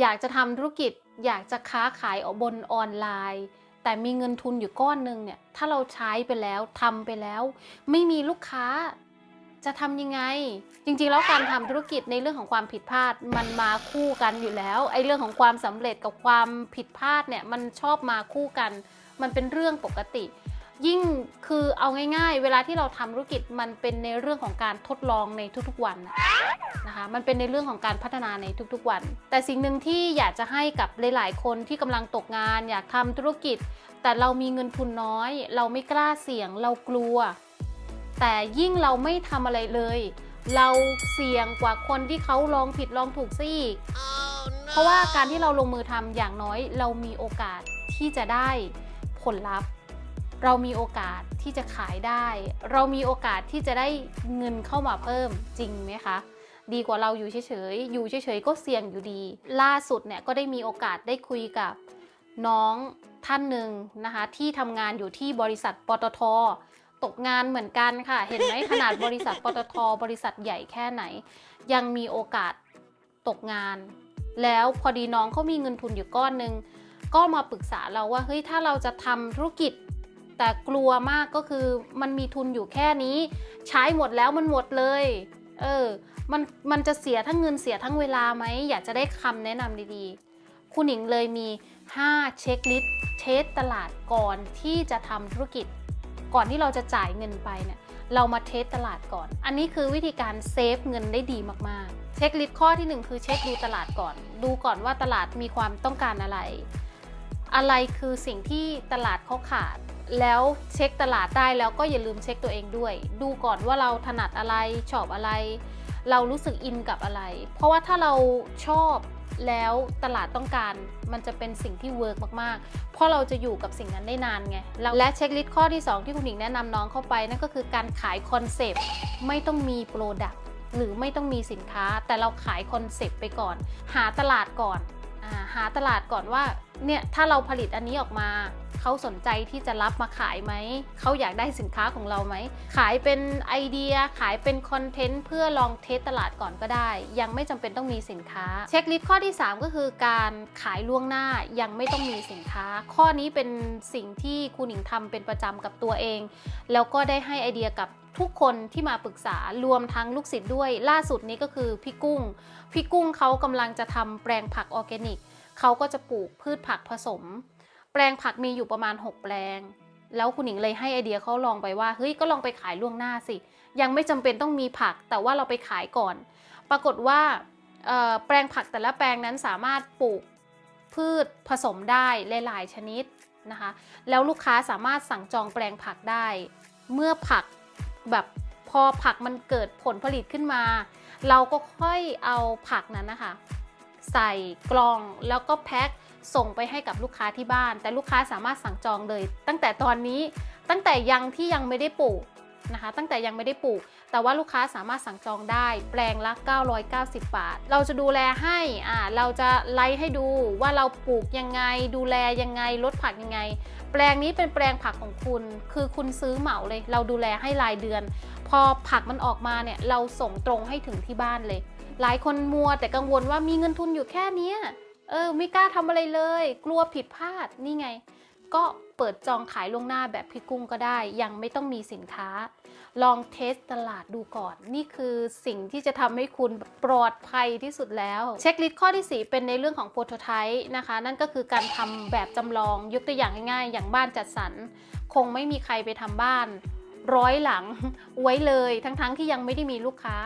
อยากจะทำธุรกิจ อยากจะค้าขายบนออนไลน์ แต่มีเงินทุนอยู่ก้อนหนึ่งเนี่ย ถ้าเราใช้ไปแล้วทำไปแล้ว ไม่มีลูกค้าจะทำยังไง จริงๆ แล้วการทำธุรกิจในเรื่องของความผิดพลาด มันมาคู่กันอยู่แล้วไอ้เรื่องของความสำเร็จกับความผิดพลาดเนี่ยมันชอบมาคู่กัน มันเป็นเรื่องปกติ ยิ่งคือเอาง่ายๆ เวลาที่เราทำธุรกิจมันเป็นในเรื่องของการทดลองในทุกๆวันนะคะมันเป็นในเรื่องของการพัฒนาในทุกๆวัน แต่สิ่งหนึ่งที่อยากจะให้กับหลายๆคนที่กำลังตกงาน อยากทำธุรกิจ แต่เรามีเงินทุนน้อย เราไม่กล้าเสี่ยงเรากลัว แต่ยิ่งเราไม่ทำอะไรเลย เราเสี่ยงกว่าคนที่เขาลองผิดลองถูกซะอีกเพราะว่าการที่เราลงมือทำอย่างน้อย เรามีโอกาสที่จะได้ผลลัพธ์ เรามีโอกาสที่จะขายได้ เรามีโอกาสที่จะได้เงินเข้ามาเพิ่มจริงไหมคะ ดีกว่าเราอยู่เฉยๆ อยู่เฉยๆก็เสี่ยงอยู่ดี ล่าสุดเนี่ยก็ได้มีโอกาสได้คุยกับน้องท่านหนึ่งนะคะ ที่ทำงานอยู่ที่บริษัทปตทตกงานเหมือนกันค่ะ เห็นไหมขนาดบริษัทปตทบริษัทใหญ่แค่ไหน ยังมีโอกาสตกงาน แล้วพอดีน้องเขามีเงินทุนอยู่ก้อนหนึ่งก็มาปรึกษาเราว่าเฮ้ยถ้าเราจะทำธุรกิจ แต่กลัวมากก็คือมันมีทุนอยู่แค่นี้ ใช้หมดแล้วมันหมดเลย เออ มันมันจะเสียทั้งเงินเสียทั้งเวลาไหมอยากจะได้คำแนะนำดีๆ คุณหญิงเลยมี 5 เช็คลิสต์เทสตลาดก่อนที่จะทำธุรกิจ ก่อนที่เราจะจ่ายเงินไปเนี่ยเรามาเทสตลาดก่อน อันนี้คือวิธีการเซฟเงินได้ดีมากๆ เช็คลิสต์ข้อที่ 1 คือเช็คดูตลาดก่อน ดูก่อนว่าตลาดมีความต้องการอะไร อะไรคือสิ่งที่ตลาดเขาขาด แล้วเช็คตลาดได้แล้วก็อย่าลืมเช็คตัวเองด้วย ดูก่อนว่าเราถนัดอะไรชอบอะไร เรารู้สึกอินกับอะไร เพราะว่าถ้าเราชอบแล้วตลาดต้องการมันจะเป็นสิ่งที่เวิร์กมากๆ เพราะเราจะอยู่กับสิ่งนั้นได้นานไง และเช็คลิสต์ข้อที่ 2 ที่คุณหญิงแนะนำน้องเข้าไป นั่นก็คือการขายคอนเซปต์ไม่ต้องมีโปรดักต์หรือไม่ต้องมีสินค้า แต่เราขายคอนเซปต์ไปก่อน หาตลาดก่อนอา หาตลาดก่อนว่าเนี่ยถ้าเราผลิตอันนี้ออกมาเขาสนใจที่จะรับมาขายไหม เขาอยากได้สินค้าของเราไหม ขายเป็นไอเดีย ขายเป็นคอนเทนต์เพื่อลองเทสตลาดก่อนก็ได้ ยังไม่จำเป็นต้องมีสินค้า เช็คลิสต์ข้อที่ 3 ก็คือการขายล่วงหน้ายังไม่ต้องมีสินค้า ข้อนี้เป็นสิ่งที่คุณหญิงทำเป็นประจำกับตัวเอง แล้วก็ได้ให้ไอเดียกับทุกคนที่มาปรึกษารวมทั้งลูกศิษย์ด้วย ล่าสุดนี้ก็คือพี่กุ้ง พี่กุ้งเขากำลังจะทำแปลงผักออร์แกนิก เขาก็จะปลูกพืชผักผสม แปลงผักมีอยู่ประมาณ 6 แปลง แล้วคุณหญิงเลยให้ไอเดียเขาลองไปว่าเฮ้ยก็ลองไปขายล่วงหน้าสิ ยังไม่จำเป็นต้องมีผัก แต่ว่าเราไปขายก่อน ปรากฏว่าแปลงผักแต่ละแปลงนั้นสามารถปลูกพืชผสมได้หลายๆชนิดนะคะ แล้วลูกค้าสามารถสั่งจองแปลงผักได้ เมื่อผักแบบพอผักมันเกิดผลผลิตขึ้นมา เราก็ค่อยเอาผักนั้นนะคะ ใส่กล่องแล้วก็แพ็คส่งไปให้กับลูกค้าที่บ้าน แต่ลูกค้าสามารถสั่งจองเลย ตั้งแต่ตอนนี้ตั้งแต่ยังที่ยังไม่ได้ปลูกนะคะ ตั้งแต่ยังไม่ได้ปลูก แต่ว่าลูกค้าสามารถสั่งจองได้ แปลงละ 990 บาท เราจะดูแลให้อ่าเราจะไลฟ์ให้ดูว่าเราปลูกยังไง ดูแลยังไงลดผักยังไง แปลงนี้เป็นแปลงผักของคุณ คือคุณซื้อเหมาเลย เราดูแลให้รายเดือน พอผักมันออกมาเนี่ยเราส่งตรงให้ถึงที่บ้านเลย หลายคนมัวแต่กังวลว่ามีเงินทุนอยู่แค่นี้เออไม่กล้าทำอะไรเลย กลัวผิดพลาดนี่ไง ก็เปิดจองขายล่วงหน้าแบบพี่กุ้งก็ได้ ยังไม่ต้องมีสินค้า ลองเทสตลาดดูก่อน นี่คือสิ่งที่จะทำให้คุณปลอดภัยที่สุดแล้ว เช็คลิสต์ข้อที่ 4 เป็นในเรื่องของโปรโตไทป์นะคะ นั่นก็คือการทำแบบจำลองยกตัวอย่างง่ายๆ อย่างบ้านจัดสรรคงไม่มีใครไปทำบ้าน ร้อยหลังไว้เลยทั้งๆทที่ยังไม่ได้มีลูกค้า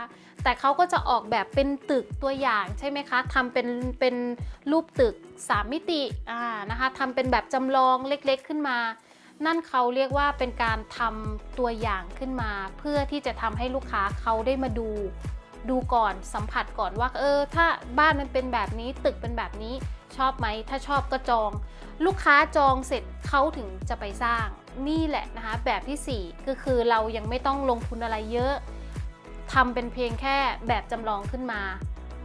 แต่เขาก็จะออกแบบเป็นตึกตัวอย่างใช่ไหมคะทำเป็นเป็นรูปตึก 3 มิติอ่านะคะทำเป็นแบบจำลองเล็กๆขึ้นมา นั่นเขาเรียกว่าเป็นการทำตัวอย่างขึ้นมา เพื่อที่จะทำให้ลูกค้าเขาได้มาดูดูก่อนสัมผัสก่อนว่าเออถ้าบ้านมันเป็นแบบนี้ตึกเป็นแบบนี้ชอบไหม ถ้าชอบก็จอง ลูกค้าจองเสร็จเขาถึงจะไปสร้าง นี่แหละนะคะแบบที่ 4 ก็คือเรายังไม่ต้องลงทุนอะไรเยอะทำเป็นเพียงแค่แบบจำลองขึ้นมา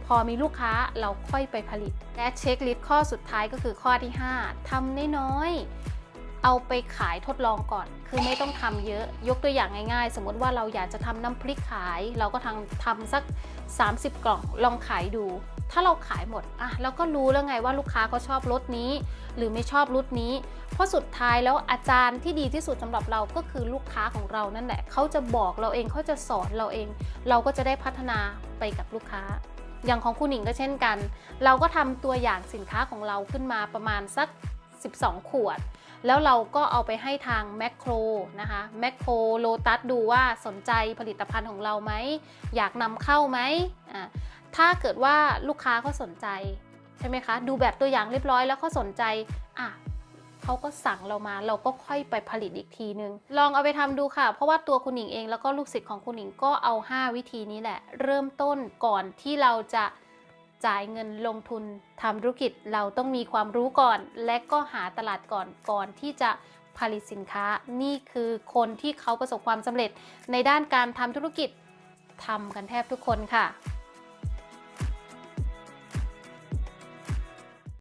พอมีลูกค้าเราค่อยไปผลิต และเช็คลิสต์ข้อสุดท้ายก็คือข้อที่ 5ทำน้อยๆเอาไปขายทดลองก่อน คือไม่ต้องทำเยอะยกตัวอย่างง่ายๆ สมมติว่าเราอยากจะทำน้ำพริกขาย เราก็ทำทำสัก 30 กล่องลองขายดู ถ้าเราขายหมดอะเราก็รู้แล้วไงว่าลูกค้าเขาชอบรถนี้ หรือไม่ชอบรถนี้ เพราะสุดท้ายแล้วอาจารย์ที่ดีที่สุดสำหรับเราก็คือลูกค้าของเรานั่นแหละเขาจะบอกเราเองเขาจะสอนเราเอง เราก็จะได้พัฒนาไปกับลูกค้า อย่างของคุณหญิงก็เช่นกัน เราก็ทำตัวอย่างสินค้าของเราขึ้นมาประมาณสัก 12 ขวดแล้วเราก็เอาไปให้ทางแมคโครนะคะแมคโครโลตัสดูว่าสนใจผลิตภัณฑ์ของเราไหม อยากนำเข้าไหมอ่า ถ้าเกิดว่าลูกค้าเขาสนใจใช่ไหมคะ ดูแบบตัวอย่างเรียบร้อยแล้วเขาสนใจอะเขาก็สั่งเรามาเราก็ค่อยไปผลิตอีกทีนึง ลองเอาไปทำดูค่ะ เพราะว่าตัวคุณหญิงเองแล้วก็ลูกศิษย์ของคุณหญิงก็เอา 5 วิธีนี้แหละ เริ่มต้นก่อนที่เราจะจ่ายเงินลงทุนทำธุรกิจเราต้องมีความรู้ก่อน และก็หาตลาดก่อนก่อนที่จะผลิตสินค้า นี่คือคนที่เขาประสบความสำเร็จในด้านการทำธุรกิจทำกันแทบทุกคนค่ะ